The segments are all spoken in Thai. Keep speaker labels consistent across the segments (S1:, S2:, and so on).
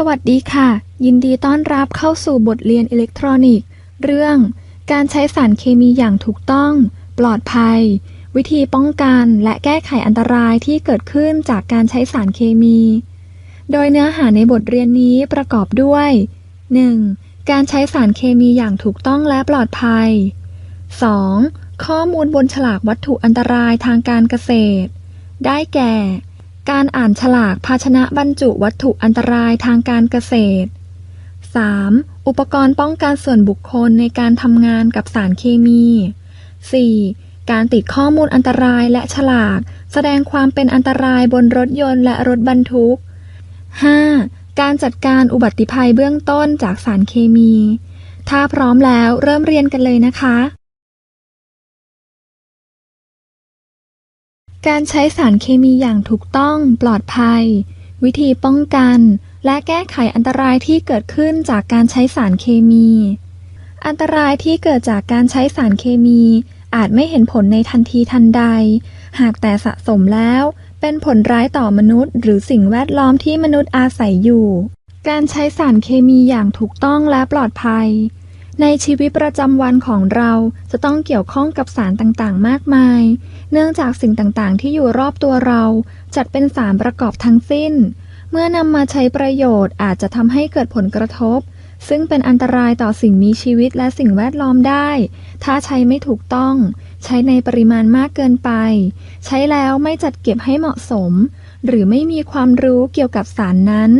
S1: สวัสดีค่ะ ยินดีต้อนรับเข้าสู่บทเรียนอิเล็กทรอนิกส์ เรื่อง การใช้สารเคมีอย่างถูกต้อง ปลอดภัย วิธีป้องกันและแก้ไขอันตรายที่เกิดขึ้นจากการใช้สารเคมี โดยเนื้อหาในบทเรียนนี้ประกอบด้วย 1. การใช้สารเคมีอย่างถูกต้องและปลอดภัย 2. ข้อมูลบนฉลากวัตถุอันตรายทางการเกษตร ได้แก่ การอ่านฉลากภาชนะบรรจุวัตถุอันตรายทางการเกษตร 3. อุปกรณ์ป้องกันส่วนบุคคลในการทำงานกับสารเคมี 4. การติดข้อมูลอันตรายและฉลากแสดงความเป็นอันตรายบนรถยนต์และรถบรรทุก 5. การจัดการอุบัติภัยเบื้องต้นจากสารเคมี ถ้าพร้อมแล้วเริ่มเรียนกันเลยนะคะ การใช้สารเคมีอย่างถูกต้องปลอดภัย วิธีป้องกัน และแก้ไขอันตรายที่เกิดขึ้นจากการใช้สารเคมี อันตรายที่เกิดจากการใช้สารเคมี อาจไม่เห็นผลในทันทีทันใด หากแต่สะสมแล้ว เป็นผลร้ายต่อมนุษย์ หรือสิ่งแวดล้อมที่มนุษย์อาศัยอยู่ การใช้สารเคมีอย่างถูกต้องและปลอดภัย ในชีวิตประจำวันของเราจะต้องเกี่ยวข้องกับสารต่างๆ มากมาย เนื่องจากสิ่งต่างๆ ที่อยู่รอบตัวเรา จัดเป็นสารประกอบทั้งสิ้น เมื่อนำมาใช้ประโยชน์อาจจะทำให้เกิดผลกระทบ ซึ่งเป็นอันตรายต่อสิ่งมีชีวิตและสิ่งแวดล้อมได้ ถ้าใช้ไม่ถูกต้อง ใช้ในปริมาณมากเกินไป ใช้แล้วไม่จัดเก็บให้เหมาะสม หรือไม่มีความรู้เกี่ยวกับสารนั้น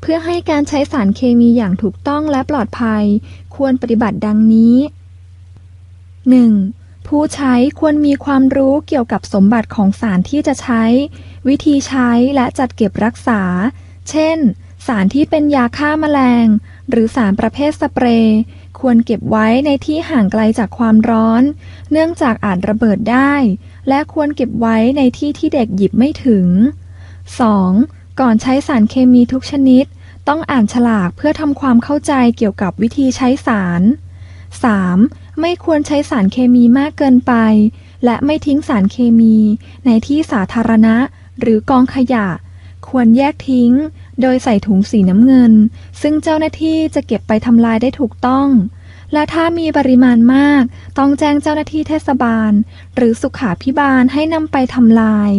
S1: เพื่อให้การใช้สารเคมีอย่างถูกต้องและปลอดภัย ควรปฏิบัติดังนี้ 1. ผู้ใช้ควรมีความรู้เกี่ยวกับสมบัติของสารที่จะใช้ วิธีใช้และจัดเก็บรักษา เช่น สารที่เป็นยาฆ่าแมลง หรือสารประเภทสเปรย์ควรเก็บไว้ในที่ห่างไกลจากความร้อน เนื่องจากอาจระเบิดได้ และควรเก็บไว้ในที่ที่เด็กหยิบไม่ถึง 2. ก่อนใช้สารเคมีทุกชนิด ต้องอ่านฉลากเพื่อทำความเข้าใจเกี่ยวกับวิธีใช้สาร 3. ไม่ควรใช้สารเคมีมากเกินไป และไม่ทิ้งสารเคมีในที่สาธารณะ หรือกองขยะ ควรแยกทิ้ง โดยใส่ถุงสีน้ำเงิน ซึ่งเจ้าหน้าที่จะเก็บไปทำลายได้ถูกต้อง และถ้ามีปริมาณมาก ต้องแจ้งเจ้าหน้าที่เทศบาล หรือสุขาพิบาลให้นำไปทำลาย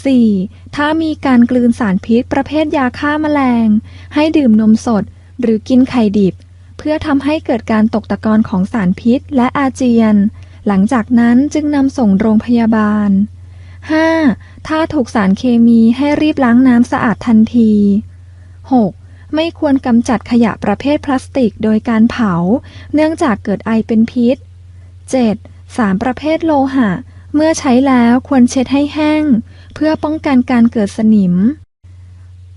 S1: 4. ถ้ามีการกลืนสารพิษประเภทยาฆ่าแมลง ให้ดื่มนมสด หรือกินไข่ดิบ เพื่อทำให้เกิดการตกตะกอนของสารพิษและอาเจียน หลังจากนั้นจึงนำส่งโรงพยาบาล 5. ถ้าถูกสารเคมีให้รีบล้างน้ำสะอาดทันที 6. ไม่ควรกำจัดขยะประเภทพลาสติกโดยการเผา เนื่องจากเกิดไอเป็นพิษ 7. สารประเภทโลหะ เมื่อใช้แล้วควรเช็ดให้แห้ง เพื่อป้องกันการเกิดสนิม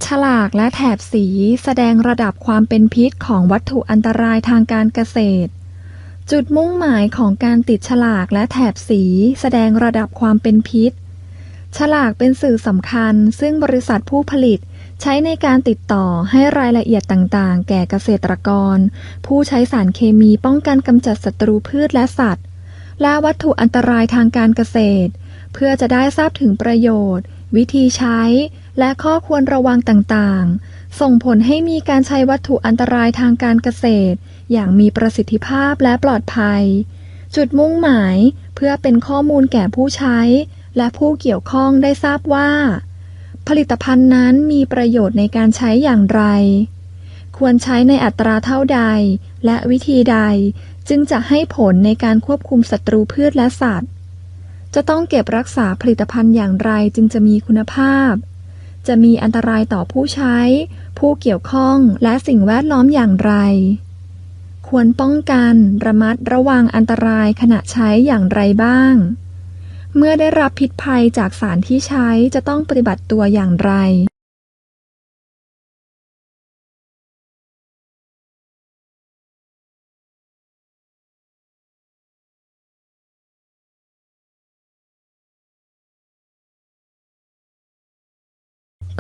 S1: ฉลากและแถบสีแสดงระดับความเป็นพิษของวัตถุอันตรายทางการเกษตร จุดมุ่งหมายของการติดฉลากและแถบสีแสดงระดับความเป็นพิษ ฉลากเป็นสื่อสำคัญ ซึ่งบริษัทผู้ผลิตใช้ในการติดต่อให้รายละเอียดต่าง ๆ แก่เกษตรกร ผู้ใช้สารเคมีป้องกันกำจัดศัตรูพืชและสัตว์ และวัตถุอันตรายทางการเกษตร เพื่อจะได้ทราบถึงประโยชน์ วิธีใช้ และข้อควรระวังต่างๆ ส่งผลให้มีการใช้วัตถุอันตรายทางการเกษตร อย่างมีประสิทธิภาพและปลอดภัย จุดมุ่งหมายเพื่อเป็นข้อมูลแก่ผู้ใช้ และผู้เกี่ยวข้องได้ทราบว่า ผลิตภัณฑ์นั้นมีประโยชน์ในการใช้อย่างไร ควรใช้ในอัตราเท่าใด และวิธีใดจึงจะให้ผลในการควบคุมศัตรูพืชและสัตว์ จะต้องเก็บรักษาผลิตภัณฑ์อย่างไรจึงจะมีคุณภาพ จะมีอันตรายต่อผู้ใช้ ผู้เกี่ยวข้องและสิ่งแวดล้อมอย่างไร ควรป้องกันระมัดระวังอันตรายขณะใช้อย่างไรบ้าง เมื่อได้รับพิษภัยจากสารที่ใช้จะต้องปฏิบัติตัวอย่างไร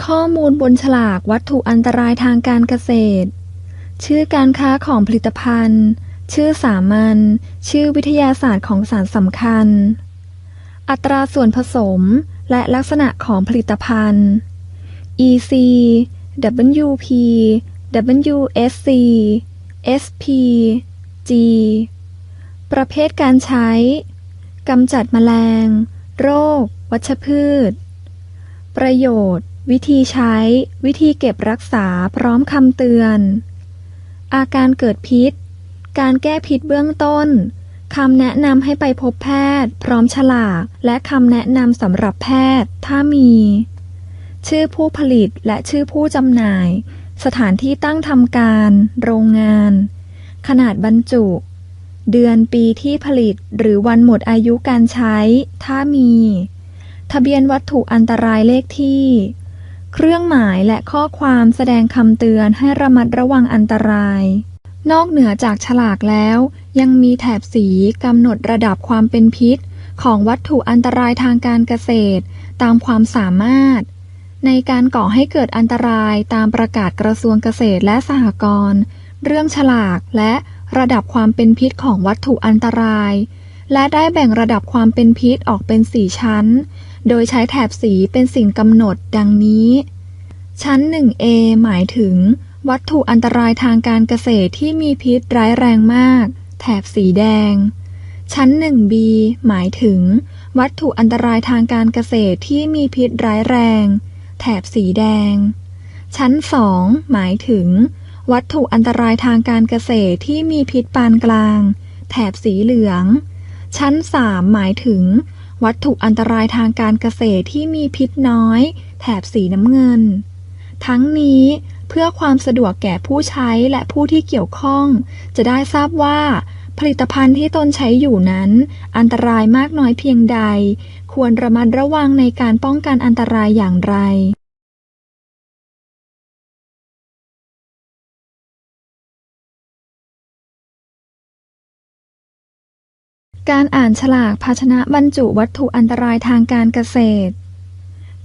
S1: ข้อมูลบนฉลากวัตถุอันตรายทางการเกษตร ชื่อการค้าของผลิตภัณฑ์ ชื่อสามัญ ชื่อวิทยาศาสตร์ของสารสำคัญ อัตราส่วนผสมและลักษณะของผลิตภัณฑ์ EC WP WSC SP G ประเภทการใช้ กำจัดแมลง โรค วัชพืช ประโยชน์ วิธีใช้ วิธีเก็บรักษาพร้อมคำเตือน อาการเกิดพิษ การแก้พิษเบื้องต้นคำแนะนำให้ไปพบแพทย์ พร้อมฉลาก และคำแนะนำสำหรับแพทย์ ถ้ามี ชื่อผู้ผลิตและชื่อผู้จำหน่าย สถานที่ตั้งทำการ โรงงาน ขนาดบรรจุ เดือนปีที่ผลิตหรือวันหมดอายุการใช้ ถ้ามี ทะเบียนวัตถุอันตรายเลขที่ เครื่องหมายและข้อความแสดงคำเตือนให้ระมัดระวังอันตราย นอกเหนือจากฉลากแล้ว ยังมีแถบสีกำหนดระดับความเป็นพิษ ของวัตถุอันตรายทางการเกษตร ตามความสามารถ ในการก่อให้เกิดอันตรายตามประกาศกระทรวงเกษตรและสหกรณ์เรื่องฉลากและระดับความเป็นพิษของวัตถุอันตราย และได้แบ่งระดับความเป็นพิษออกเป็นสี่ชั้น โดยใช้แถบสีเป็นสิ่งกำหนดดังนี้ ชั้น 1A หมายถึง วัตถุอันตรายทางการเกษตรที่มีพิษร้ายแรงมาก แถบสีแดง ชั้น 1B หมายถึง วัตถุอันตรายทางการเกษตรที่มีพิษร้ายแรง แถบสีแดง ชั้น 2 หมายถึง วัตถุอันตรายทางการเกษตรที่มีพิษปานกลาง แถบสีเหลือง ชั้น 3 หมายถึง วัตถุอันตรายทางการเกษตรที่มีพิษน้อย แถบสีน้ำเงิน ทั้งนี้เพื่อความสะดวกแก่ผู้ใช้และผู้ที่เกี่ยวข้อง จะได้ทราบว่า ผลิตภัณฑ์ที่ตนใช้อยู่นั้น อันตรายมากน้อยเพียงใด ควรระมัดระวังในการป้องกันอันตรายอย่างไร การอ่านฉลากภาชนะบรรจุวัตถุอันตรายทางการเกษตร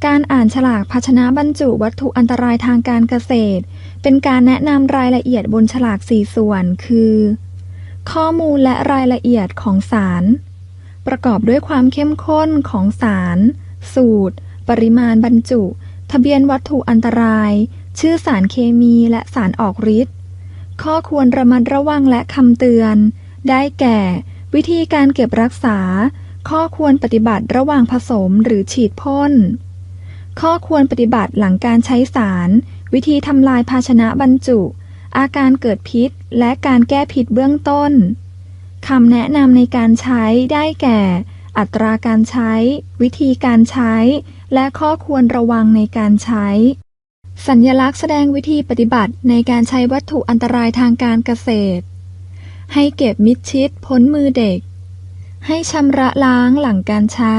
S1: การอ่านฉลากภาชนะบรรจุวัตถุอันตรายทางการเกษตร เป็นการแนะนำรายละเอียดบนฉลากสี่ส่วน คือ ข้อมูลและรายละเอียดของสาร ประกอบด้วยความเข้มข้นของสาร สูตร ปริมาณบรรจุ ทะเบียนวัตถุอันตราย ชื่อสารเคมีและสารออกฤทธิ์ข้อควรระมัดระวังและคำเตือน ได้แก่ วิธีการเก็บรักษา ข้อควรปฏิบัติระหว่างผสมหรือฉีดพ่น ข้อควรปฏิบัติหลังการใช้สาร วิธีทำลายภาชนะบรรจุ อาการเกิดพิษ และการแก้พิษเบื้องต้นคำแนะนำในการใช้ได้แก่ อัตราการใช้ วิธีการใช้ และข้อควรระวังในการใช้ สัญญลักษณ์แสดงวิธีปฏิบัติในการใช้วัตถุอันตรายทางการเกษตร ให้เก็บมิดชิดพ้นมือเด็ก ให้ชำระล้างหลังการใช้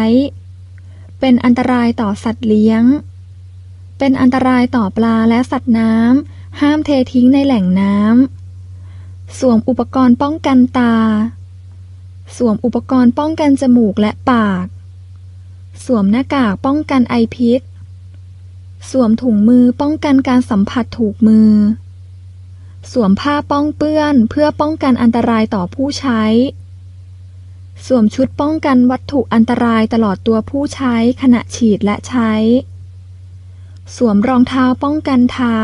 S1: เป็นอันตรายต่อสัตว์เลี้ยง เป็นอันตรายต่อปลาและสัตว์น้ำ ห้ามเททิ้งในแหล่งน้ำ สวมอุปกรณ์ป้องกันตา สวมอุปกรณ์ป้องกันจมูกและปาก สวมหน้ากากป้องกันไอพิษ สวมถุงมือป้องกันการสัมผัสถูกมือ สวมผ้าป้องเปื้อนเพื่อป้องกันอันตรายต่อผู้ใช้ สวมชุดป้องกันวัตถุอันตรายตลอดตัวผู้ใช้ขณะฉีดและใช้ สวมรองเท้าป้องกันเท้า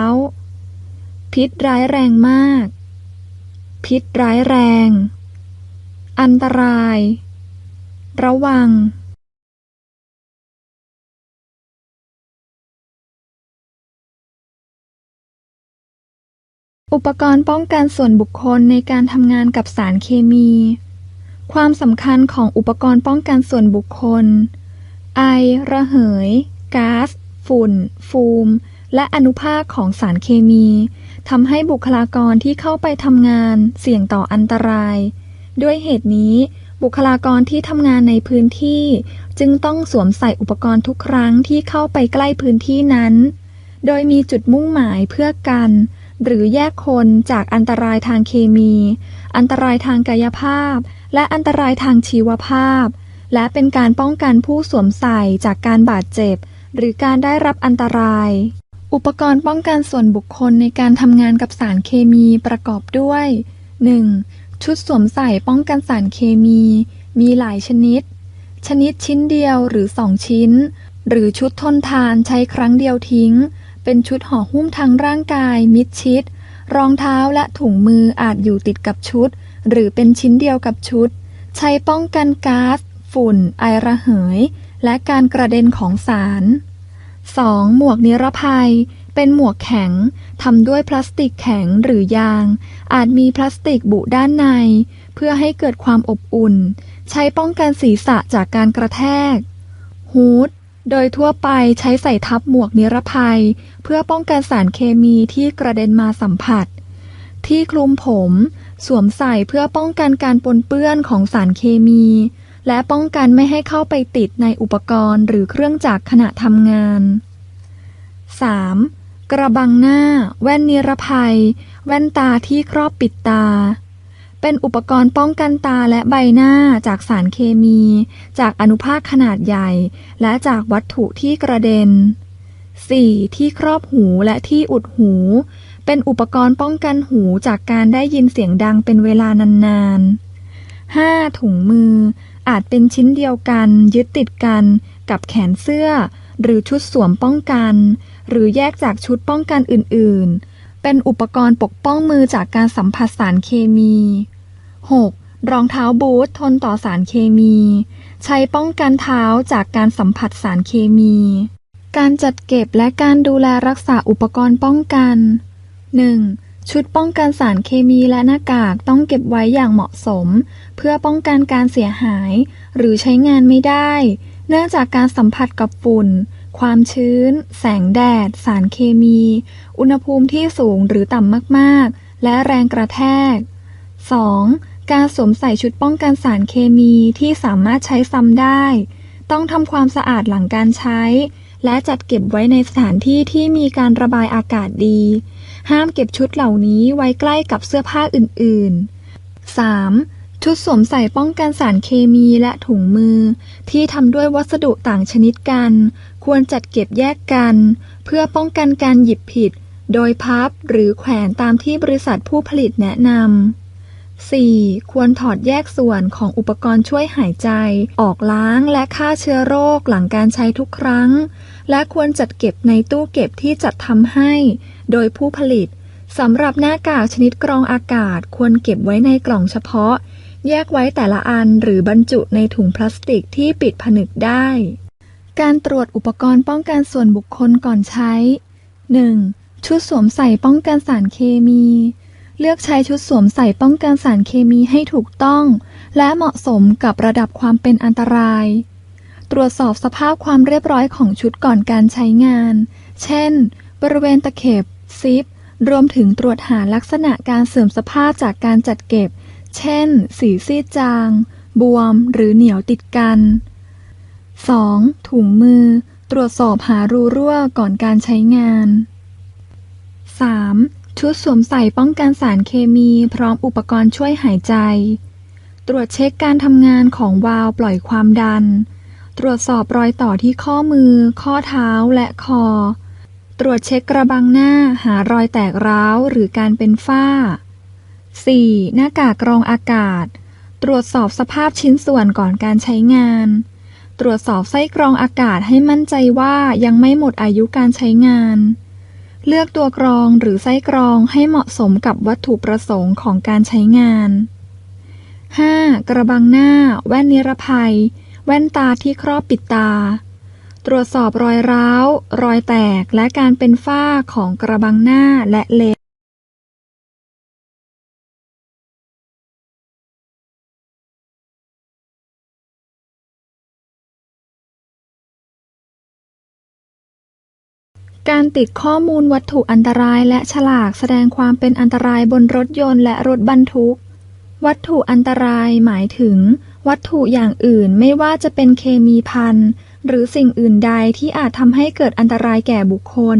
S1: พิษร้ายแรงมาก พิษร้ายแรง อันตราย ระวัง อุปกรณ์ป้องกันส่วนบุคคลในการทำงานกับสารเคมี ความสำคัญของอุปกรณ์ป้องกันส่วนบุคคล ไอ ระเหยก๊าซ ฝุ่น ฟูม และอนุภาคของสารเคมีทำให้บุคลากรที่เข้าไปทำงานเสี่ยงต่ออันตราย ด้วยเหตุนี้ บุคลากรที่ทำงานในพื้นที่ จึงต้องสวมใส่อุปกรณ์ทุกครั้งที่เข้าไปใกล้พื้นที่นั้น โดยมีจุดมุ่งหมายเพื่อกัน หรือแยกคนจากอันตรายทางเคมี อันตรายทางกายภาพ และอันตรายทางชีวภาพ และเป็นการป้องกันผู้สวมใส่จากการบาดเจ็บ หรือการได้รับอันตราย อุปกรณ์ป้องกันส่วนบุคคลในการทำงานกับสารเคมีประกอบด้วย 1. ชุดสวมใส่ป้องกันสารเคมี มีหลายชนิด ชนิดชิ้นเดียวหรือสองชิ้น หรือชุดทนทานใช้ครั้งเดียวทิ้ง เป็นชุดห่อหุ้มทั้งร่างกายมิดชิด รองเท้าและถุงมืออาจอยู่ติดกับชุด หรือเป็นชิ้นเดียวกับชุด ใช้ป้องกันก๊าซฝุ่น ไอระเหย และการกระเด็นของสาร 2. หมวกนิรภัย เป็นหมวกแข็งทำด้วยพลาสติกแข็งหรือยาง อาจมีพลาสติกบุด้านใน เพื่อให้เกิดความอบอุ่น ใช้ป้องกันศีรษะจากการกระแทกฮูด โดยทั่วไปใช้ใส่ทับหมวกนิรภัย เพื่อป้องกันสารเคมีที่กระเด็นมาสัมผัส ที่คลุมผม สวมใส่เพื่อป้องกันการปนเปื้อนของสารเคมี และป้องกันไม่ให้เข้าไปติดในอุปกรณ์หรือเครื่องจักรขณะทำงาน 3. กระบังหน้า แว่นนิรภัย แว่นตาที่ครอบปิดตา เป็นอุปกรณ์ป้องกันตาและใบหน้าจากสารเคมี จากอนุภาคขนาดใหญ่ และจากวัตถุที่กระเด็น 4. ที่ครอบหูและที่อุดหู เป็นอุปกรณ์ป้องกันหูจากการได้ยินเสียงดังเป็นเวลานานๆ 5. ถุงมือ อาจเป็นชิ้นเดียวกัน ยึดติดกัน กับแขนเสื้อ หรือชุดสวมป้องกัน หรือแยกจากชุดป้องกันอื่นๆ เป็นอุปกรณ์ปกป้องมือจากการสัมผัสสารเคมี 6. รองเท้าบูททนต่อสารเคมี ใช้ป้องกันเท้าจากการสัมผัสสารเคมี การจัดเก็บและการดูแลรักษาอุปกรณ์ป้องกัน 1. ชุดป้องกันสารเคมีและหน้ากากต้องเก็บไว้อย่างเหมาะสม เพื่อป้องกันการเสียหาย หรือใช้งานไม่ได้ เนื่องจากการสัมผัสกับฝุ่น ความชื้น แสงแดด สารเคมี อุณหภูมิที่สูงหรือต่ำมาก ๆ และแรงกระแทก 2. การสวมใส่ชุดป้องกันสารเคมีที่สามารถใช้ซ้ำได้ ต้องทำความสะอาดหลังการใช้ และจัดเก็บไว้ในสถานที่ที่มีการระบายอากาศดี ห้ามเก็บชุดเหล่านี้ไว้ใกล้กับเสื้อผ้าอื่นๆ 3. ชุดสวมใส่ป้องกันสารเคมีและถุงมือ ที่ทำด้วยวัสดุต่างชนิดกัน ควรจัดเก็บแยกกัน เพื่อป้องกันการหยิบผิด โดยพับหรือแขวนตามที่บริษัทผู้ผลิตแนะนำ 4. ควรถอดแยกส่วนของอุปกรณ์ช่วยหายใจ ออกล้างและฆ่าเชื้อโรคหลังการใช้ทุกครั้ง และควรจัดเก็บในตู้เก็บที่จัดทำให้ โดยผู้ผลิตสำหรับหน้ากากชนิดกรองอากาศควรเก็บไว้ในกล่องเฉพาะ แยกไว้แต่ละอันหรือบรรจุในถุงพลาสติกที่ปิดผนึกได้ การตรวจอุปกรณ์ป้องกันส่วนบุคคลก่อนใช้ 1. ชุดสวมใส่ป้องกันสารเคมี เลือกใช้ชุดสวมใส่ป้องกันสารเคมีให้ถูกต้อง และเหมาะสมกับระดับความเป็นอันตราย ตรวจสอบสภาพความเรียบร้อยของชุดก่อนการใช้งาน เช่น บริเวณตะเข็บ ซิป รวมถึงตรวจหาลักษณะการเสื่อมสภาพจากการจัดเก็บ เช่น สีซีดจาง บวม หรือเหนียวติดกัน 2. ถุงมือ ตรวจสอบหารูรั่วก่อนการใช้งาน 3. ชุดสวมใส่ป้องกันสารเคมีพร้อมอุปกรณ์ช่วยหายใจ ตรวจเช็คการทำงานของวาล์วปล่อยความดัน ตรวจสอบรอยต่อที่ข้อมือ ข้อเท้าและคอ ตรวจเช็คกระบังหน้าหารอยแตกร้าวหรือการเป็นฝ้า 4. หน้ากากกรองอากาศ ตรวจสอบสภาพชิ้นส่วนก่อนการใช้งาน ตรวจสอบไส้กรองอากาศให้มั่นใจว่ายังไม่หมดอายุการใช้งาน เลือกตัวกรองหรือไส้กรองให้เหมาะสมกับวัตถุประสงค์ของการใช้งาน 5. กระบังหน้า แว่นนิรภัย แว่นตาที่ครอบปิดตา ตรวจสอบรอยร้าว รอยแตกและการเป็นฝ้าของกระบังหน้าและเลน การติดข้อมูลวัตถุอันตรายและฉลากแสดงความเป็นอันตรายบนรถยนต์และรถบรรทุก วัตถุอันตรายหมายถึง วัตถุอย่างอื่นไม่ว่าจะเป็นเคมีพันหรือสิ่งอื่นใดที่อาจทำให้เกิดอันตรายแก่บุคคล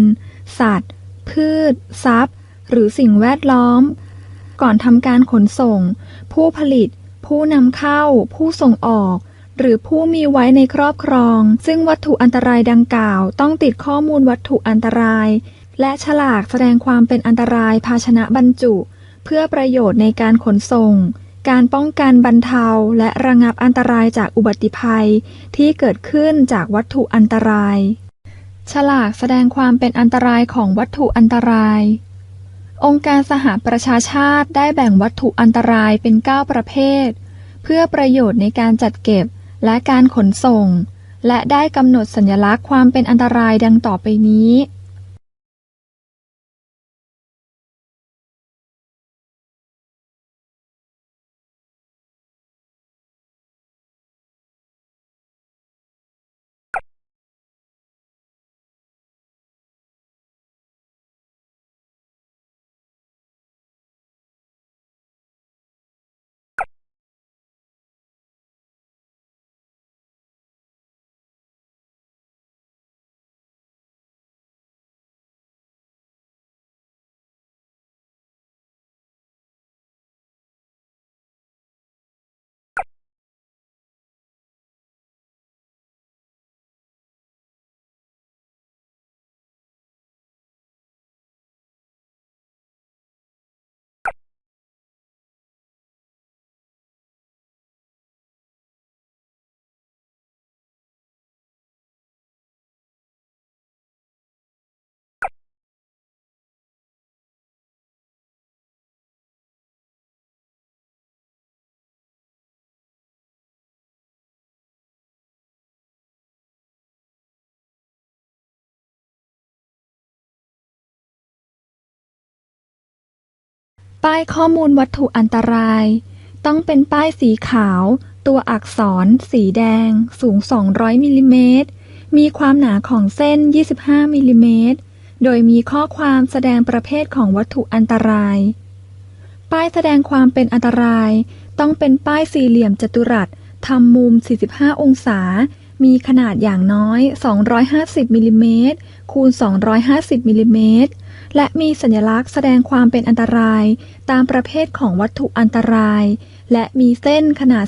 S1: สัตว์ พืช ทรัพย์ หรือสิ่งแวดล้อม ก่อนทำการขนส่ง ผู้ผลิต ผู้นำเข้า ผู้ส่งออก หรือผู้มีไว้ในครอบครอง ซึ่งวัตถุอันตรายดังกล่าว ต้องติดข้อมูลวัตถุอันตราย และฉลากแสดงความเป็นอันตรายภาชนะบรรจุ เพื่อประโยชน์ในการขนส่ง การป้องกันบรรเทา และระงับอันตรายจากอุบัติภัย ที่เกิดขึ้นจากวัตถุอันตราย ฉลากแสดงความเป็นอันตรายของวัตถุอันตราย องค์การสหประชาชาติได้แบ่งวัตถุอันตรายเป็น 9 ประเภท เพื่อประโยชน์ในการจัดเก็บ และการขนส่ง และได้กำหนดสัญลักษณ์ความเป็นอันตรายดังต่อไปนี้ ป้ายข้อมูลวัตถุอันตราย ต้องเป็นป้ายสีขาว ตัวอักษร สีแดง สูง 200มิลลิเมตร มีความหนาของเส้น 25มิลลิเมตร โดยมีข้อความแสดงประเภทของวัตถุอันตราย ป้ายแสดงความเป็นอันตราย ต้องเป็นป้ายสี่เหลี่ยมจัตุรัสทำมุม 45 องศา มีขนาดอย่างน้อย 250มิลลิเมตรคูณ 250มิลลิเมตร และมีสัญลักษณ์แสดงความเป็นอันตราย ตามประเภทของวัตถุอันตราย และมีเส้นขนาด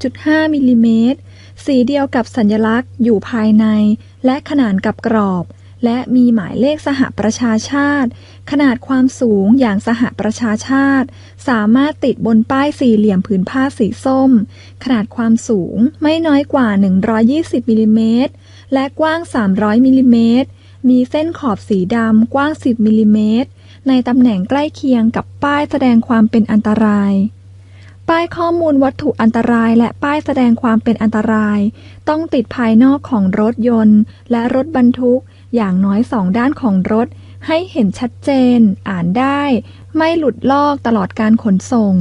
S1: 12.5 มิลลิเมตร สีเดียวกับสัญลักษณ์อยู่ภายใน และขนานกับกรอบ และมีหมายเลขสหประชาชาติ ขนาดความสูงอย่างสหประชาชาติ สามารถติดบนป้ายสี่เหลี่ยมผืนผ้าสีส้ม ขนาดความสูงไม่น้อยกว่า 120มิลลิเมตรและกว้าง 300มิลลิเมตร มีเส้นขอบสีดำกว้าง 10มิลลิเมตรในตำแหน่งใกล้เคียงกับป้ายแสดงความเป็นอันตราย ป้ายข้อมูลวัตถุอันตรายและป้ายแสดงความเป็นอันตราย ต้องติดภายนอกของรถยนต์ และรถบรรทุกอย่างน้อยสองด้านของรถ ให้เห็นชัดเจน อ่านได้ ไม่หลุดลอกตลอดการขนส่ง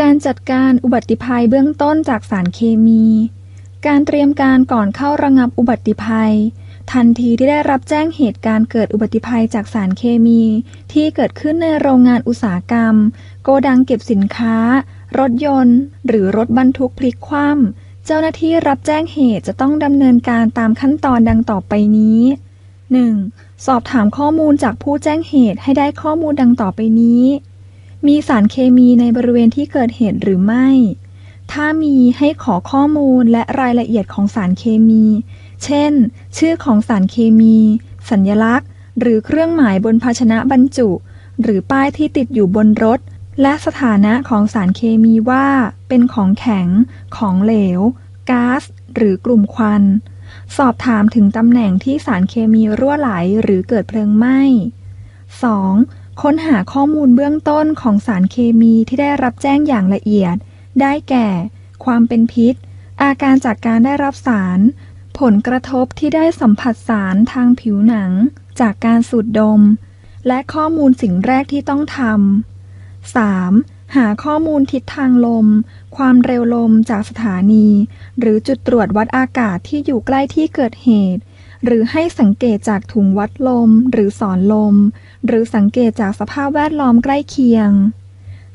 S1: การจัดการอุบัติภัยเบื้องต้นจากสารเคมี การเตรียมการก่อนเข้าระงับอุบัติภัย ทันทีที่ได้รับแจ้งเหตุการณ์เกิดอุบัติภัยจากสารเคมี ที่เกิดขึ้นในโรงงานอุตสาหกรรม โกดังเก็บสินค้า รถยนต์ หรือรถบรรทุกพลิกคว่ำเจ้าหน้าที่รับแจ้งเหตุจะต้องดำเนินการตามขั้นตอนดังต่อไปนี้ 1. สอบถามข้อมูลจากผู้แจ้งเหตุให้ได้ข้อมูลดังต่อไปนี้ มีสารเคมีในบริเวณที่เกิดเหตุหรือไม่ ถ้ามีให้ขอข้อมูลและรายละเอียดของสารเคมี เช่น ชื่อของสารเคมี สัญลักษณ์ หรือเครื่องหมายบนภาชนะบรรจุ หรือป้ายที่ติดอยู่บนรถ และสถานะของสารเคมีว่า เป็นของแข็ง ของเหลวก๊าซหรือกลุ่มควัน สอบถามถึงตำแหน่งที่สารเคมีรั่วไหลหรือเกิดเพลิงไหม้ 2. ค้นหาข้อมูลเบื้องต้นของสารเคมีที่ได้รับแจ้งอย่างละเอียด ได้แก่ ความเป็นพิษ อาการจากการได้รับสาร ผลกระทบที่ได้สัมผัสสารทางผิวหนัง จากการสูดดม และข้อมูลสิ่งแรกที่ต้องทำ 3. หาข้อมูลทิศทางลม ความเร็วลมจากสถานี หรือจุดตรวจวัดอากาศที่อยู่ใกล้ที่เกิดเหตุ หรือให้สังเกตจากถุงวัดลมหรือสอนลม หรือสังเกตจากสภาพแวดล้อมใกล้เคียง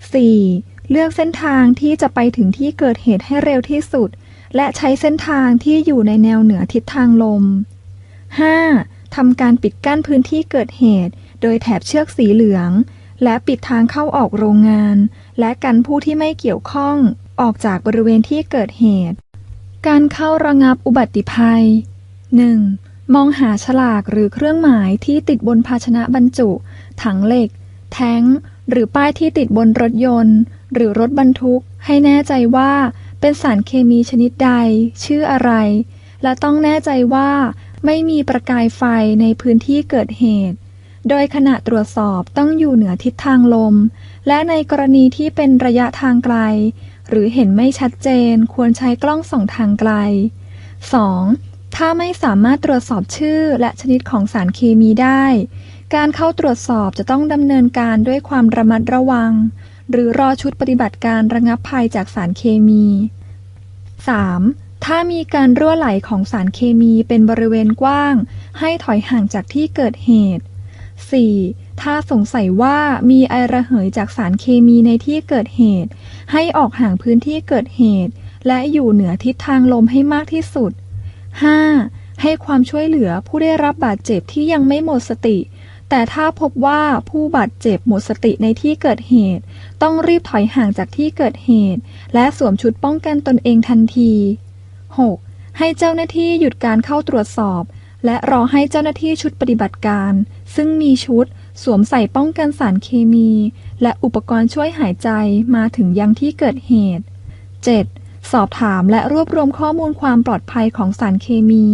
S1: 4. เลือกเส้นทางที่จะไปถึงที่เกิดเหตุให้เร็วที่สุด และใช้เส้นทางที่อยู่ในแนวเหนือทิศทางลม 5. ทำการปิดกั้นพื้นที่เกิดเหตุ โดยแถบเชือกสีเหลือง และปิดทางเข้าออกโรงงาน และกันผู้ที่ไม่เกี่ยวข้องออกจากบริเวณที่เกิดเหตุ การเข้าระงับอุบัติภัย 1. มองหาฉลากหรือเครื่องหมายที่ติดบนภาชนะบรรจุ ถังเหล็ก แท้ง หรือป้ายที่ติดบนรถยนต์ หรือรถบรรทุก ให้แน่ใจว่าเป็นสารเคมีชนิดใด ชื่ออะไร และต้องแน่ใจว่าไม่มีประกายไฟในพื้นที่เกิดเหตุ โดยขณะตรวจสอบต้องอยู่เหนือทิศทางลม และในกรณีที่เป็นระยะทางไกล หรือเห็นไม่ชัดเจนควรใช้กล้องส่องทางไกล 2. ถ้าไม่สามารถตรวจสอบชื่อและชนิดของสารเคมีได้ การเข้าตรวจสอบจะต้องดำเนินการด้วยความระมัดระวัง หรือรอชุดปฏิบัติการระงับภัยจากสารเคมี 3. ถ้ามีการรั่วไหลของสารเคมีเป็นบริเวณกว้าง ให้ถอยห่างจากที่เกิดเหตุ 4. ถ้าสงสัยว่ามีไอระเหยจากสารเคมีในที่เกิดเหตุ ให้ออกห่างพื้นที่เกิดเหตุ และอยู่เหนือทิศทางลมให้มากที่สุด 5. ให้ความช่วยเหลือผู้ได้รับบาดเจ็บที่ยังไม่หมดสติ แต่ถ้าพบว่าผู้บาดเจ็บหมดสติในที่เกิดเหตุ ต้องรีบถอยห่างจากที่เกิดเหตุ และสวมชุดป้องกันตนเองทันที 6. ให้เจ้าหน้าที่หยุดการเข้าตรวจสอบ และรอให้เจ้าหน้าที่ชุดปฏิบัติการ ซึ่งมีชุด สวมใส่ป้องกันสารเคมี และอุปกรณ์ช่วยหายใจมาถึงยังที่เกิดเหตุ 7. สอบถามและรวบรวมข้อมูลความปลอดภัยของสารเคมี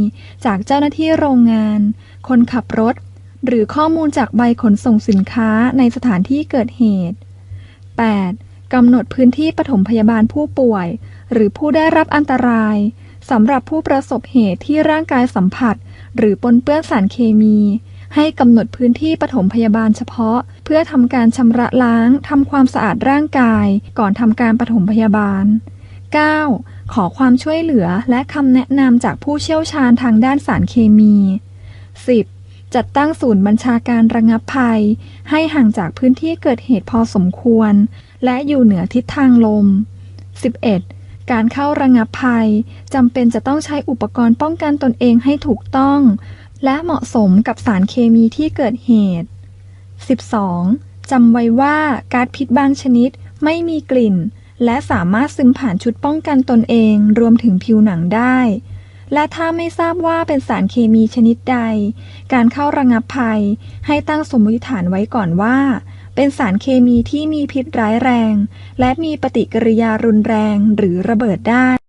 S1: จากเจ้าหน้าที่โรงงาน คนขับรถ หรือข้อมูลจากใบขนส่งสินค้าในสถานที่เกิดเหตุ 8. กำหนดพื้นที่ปฐมพยาบาลผู้ป่วย หรือผู้ได้รับอันตรายสำหรับผู้ประสบเหตุที่ร่างกายสัมผัส หรือปนเปื้อนสารเคมี ให้กำหนดพื้นที่ปฐมพยาบาลเฉพาะ เพื่อทำการชำระล้างทำความสะอาดร่างกาย ก่อนทำการปฐมพยาบาล 9. ขอความช่วยเหลือและคำแนะนำจากผู้เชี่ยวชาญทางด้านสารเคมี 10. จัดตั้งศูนย์บัญชาการระงับภัย ให้ห่างจากพื้นที่เกิดเหตุพอสมควร และอยู่เหนือทิศทางลม 11. การเข้าระงับภัยจำเป็นจะต้องใช้อุปกรณ์ป้องกันตนเองให้ถูกต้อง และเหมาะสมกับสารเคมีที่เกิดเหตุ 12. จำไว้ว่าก๊าซพิษบางชนิดไม่มีกลิ่น และสามารถซึมผ่านชุดป้องกันตนเองรวมถึงผิวหนังได้ และถ้าไม่ทราบว่าเป็นสารเคมีชนิดใด การเข้าระงับภัย ให้ตั้งสมมติฐานไว้ก่อนว่า เป็นสารเคมีที่มีพิษร้ายแรง และมีปฏิกิริยารุนแรงหรือระเบิดได้